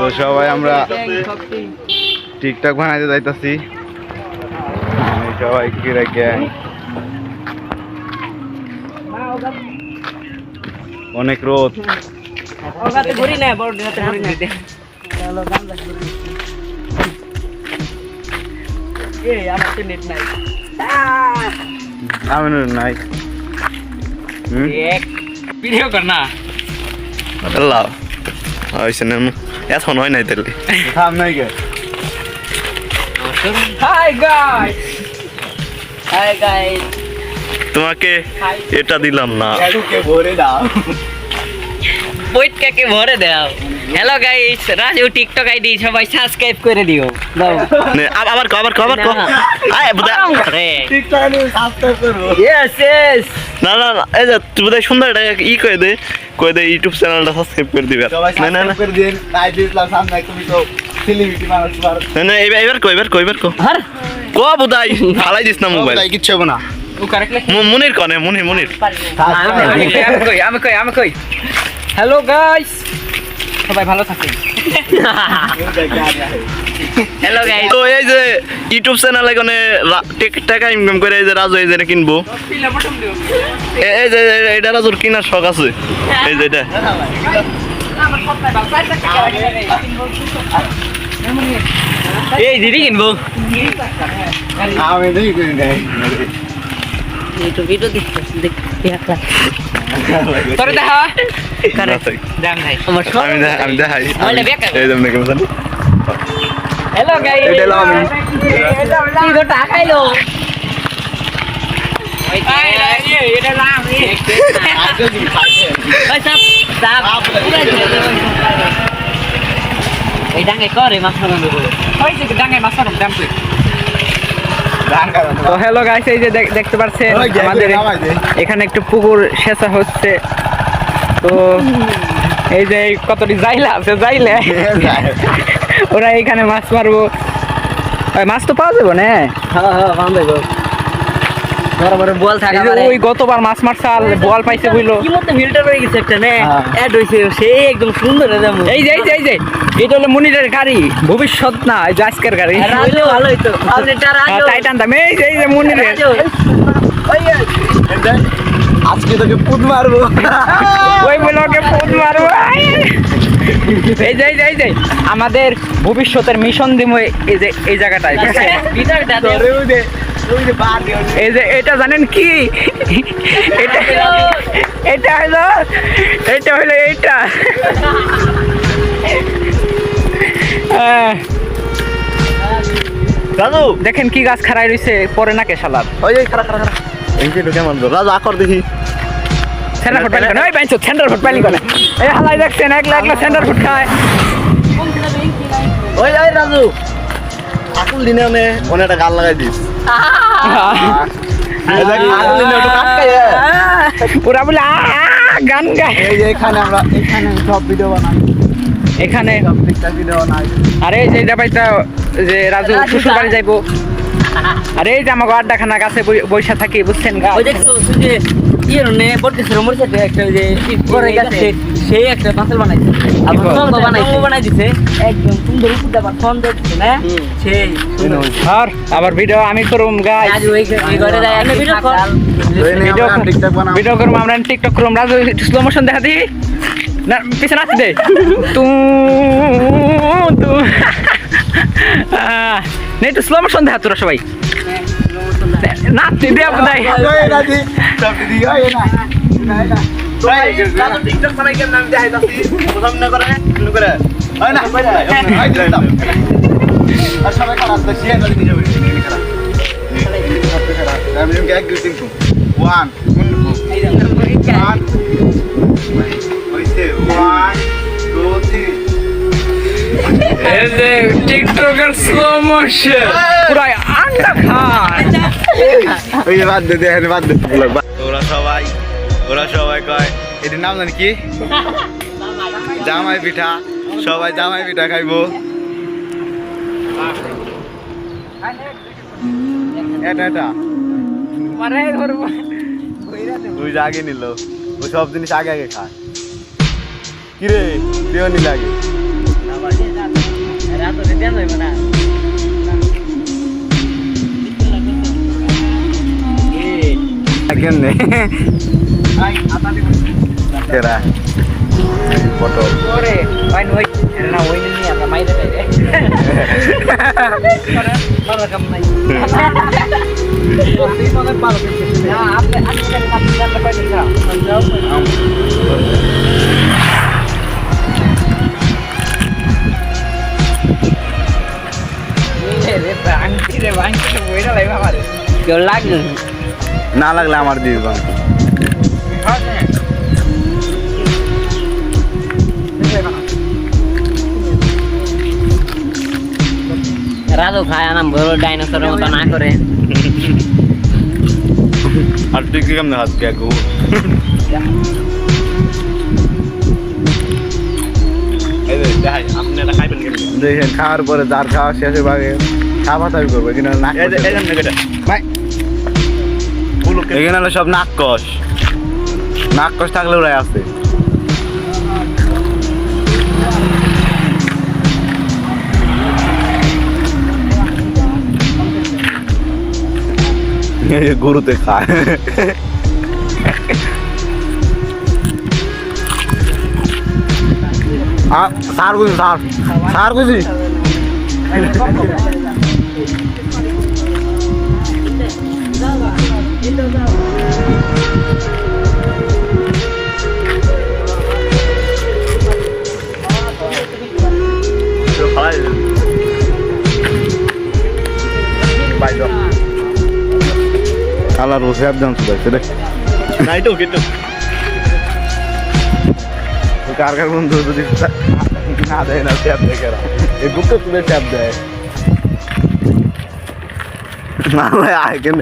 তো সবাই আমরা টিকটক বানাইতে যাইতাছি। সবাই কি রেখে অনেক রোদ। নাই। ভিডিও কর না। আল্লাহ। হয়েছে না এখন হয় নাই তাহলে থাম নাই গে। হাই গাইস হাই গাইস তোমাকে এটা দিলাম না। এটুকে ভরে দাও। ভরে দাও। Hello guys Raju TikTok ID সবাই সাবস্ক্রাইব করে দিও। দাও। আবার কো আবার কো আবার কো না। আয় টিকটক নিয়ে সাবস্ক্রাইব করব। ইয়েস ইয়েস না না না এই যে তুই বোধহয় সুন্দর এটা ই কয়ে দে কয়ে দে ইউটিউব চ্যানেলটা সাবস্ক্রাইব করে দিবে। না না না। সাবস্ক্রাইব করে দিন নাই দিলাম সামনে তুমি তো সেলিব্রিটি মানুষ পার না, না এবার এবার কো এবার কো এবার কো। আর? কো বোধহয় ফালাই দিস না মোবাইল। কিচ্ছু হবে না। মনির কনে মনির মনির। আমি কই আমি কই আমি কই হ্যালো গাইস সবাই ভালো থাকেন। হ্যালো গাইস তো এই যে ইউটিউব চ্যানেলে কোনে টাকা ইনকাম করে এই যে রাজু এই যে কিনবো। এই যে এটা রাজুর কিনার শখ আছে। এই যে এটা। এই দিদি কিনবো। আমি দেখি করি নাই তো ভিডিও দেখতে দেখতে তোর দেখা করে না থাক। দাম ভাই আমার আমি দেখাই আমি দেখাই মোবাইলটা বেকার। এই যেমন দেখে বুঝলেন হ্যালো গাইস এটা হলো আমি। তুই তো টাকাইলো এটা নাম এই ডাঙ্গে করে মাছ মারানো ওই যে ডাঙ্গে মাছ মারানো দাম তুই গান গান তো হ্যালো গাইস এই যে দেখতে পাচ্ছেন আমাদের। এখানে একটু পুকুর সেচা হচ্ছে। তো এই যে কতটি জাইলা আছে জাইলে? ওরা এখানে মাছ মারবো। মাছ তো পাওয়া যাব না? হ্যাঁ হ্যাঁ বড় বড় বল থাকা ওই গতবার মাছ মারছে বল পাইছে বুঝলো? কি মতো ফিল্টার হয়ে গেছে একটা নে? হ্যাঁ। অ্যাড হইছে সেই একদম সুন্দর একদম এই যে এই যে এই যে এটা হলো মুনিরের গাড়ি ভবিষ্যৎ না এই যে আজকের গাড়ি। রাজু ভালো হইতো আপনি তার হ্যাঁ, টাইটান দাম এই যে এই যে মুনিরের। আজকে তোকে পুত মারবো। ওই ব্লকে পোদ মারবো। এই যে এই যে আমাদের ভবিষ্যতের মিশন দিব এই যে এই জায়গাটায় এই যে এটা জানেন কি? এটা এটা হলো এটা হলো এইটা। আহ, রাজু! দেখেন কি গাছ খারাই রইছে পরে না কেশালার। ওই যে খারাপ খারাপ খারাপ এই যে ঢুকে মানবো রাজু আকর দেখি। সেন্টার ফুট পাইলি কেন ওই বাইছো সেন্টার ফুট পাইলি কেন এই হালাই দেখছেন একলা একলা সেন্টার ফুট খায়। ওই ওই রাজু। আকুল দিনে অনে অনে একটা গাল লাগাই দিস। ওরা বলে গান গায়। এই যে এখানে আমরা এখানে সব ভিডিও বানাই। এখানে? আরে যে এটা পাইতা যে রাজু শ্বশুর বাড়ি যাইবো। আরে এই যে আমাকে আড্ডাখানা গাছে বই- বইসা থাকি বুঝছেন গা? নে সাথে একটা যে গেছে। সেই একটা পাঁচল বানাইছে। আবার সঙ্গ বানাইছে। বানাই দিছে একদম সুন্দর উপরটা আবার ফোন দিচ্ছে না? সেই আর আবার ভিডিও আমি করুম ঘরে আমি ভিডিও কর ভিডিও টিকটক বানাবো ভিডিও করুম আমরা টিকটক করুম রাজু স্লো মোশন দেখা দি। না পিছনে আসি দে। তু তু নে স্লো মোশন দেখা তোরা সবাই। নাচতে দে এই দাদি সব দিদি ওই না না না ওয়ান টু থ্রি টিকটকের স্লো মোশন পুরো আন্ডা খায় ওই বাদ দে দেখেন বাদ দে। ওরা সবাই ওরা সবাই কয় এটির নাম জানি কি? জামাই পিঠা। সবাই জামাই পিঠা খাইবো। এটা এটা। ওই আগে নিল ওই সব জিনিস আগে আগে খায় কিরে তুইও নিলে আগে? কেমনে কেরা পটল ওরে ভাই ওই না ওই নিয়ে আমরা মাইরে দেয় রে ভালো কাম নাই না আপনি আপনি আপনি জানতে পারেন না রে বাংকি রে বাংকি রে বইরা লাইবা আমারে কেউ লাগবে না লাগলে আমার দিয়ে দিবাম রাজু খায় আনাম বড় ডাইনোসরের মতো না করে আর তুই কি কেমনে হাত কে গো এই যে দেখাই আপনারা খাইবেন কেমনি দেখেন খাওয়ার পরে যার খাওয়া শেষে ভাগে খাওয়া দাবি করব এখানে নাক এখানে হলো সব নাক কষ নাক কষ থাকলে ওরাই আছে। গরুতে খায়। সার বুঝি সার। সার বুঝি কালার বসে একদম শুধাইছে রে নাই তো কিন্তু। কার কার বন্ধু যদি না দেয় না ট্যাপ দেখে এই বুকে তুলে ট্যাপ দেয়। না ভাই কেন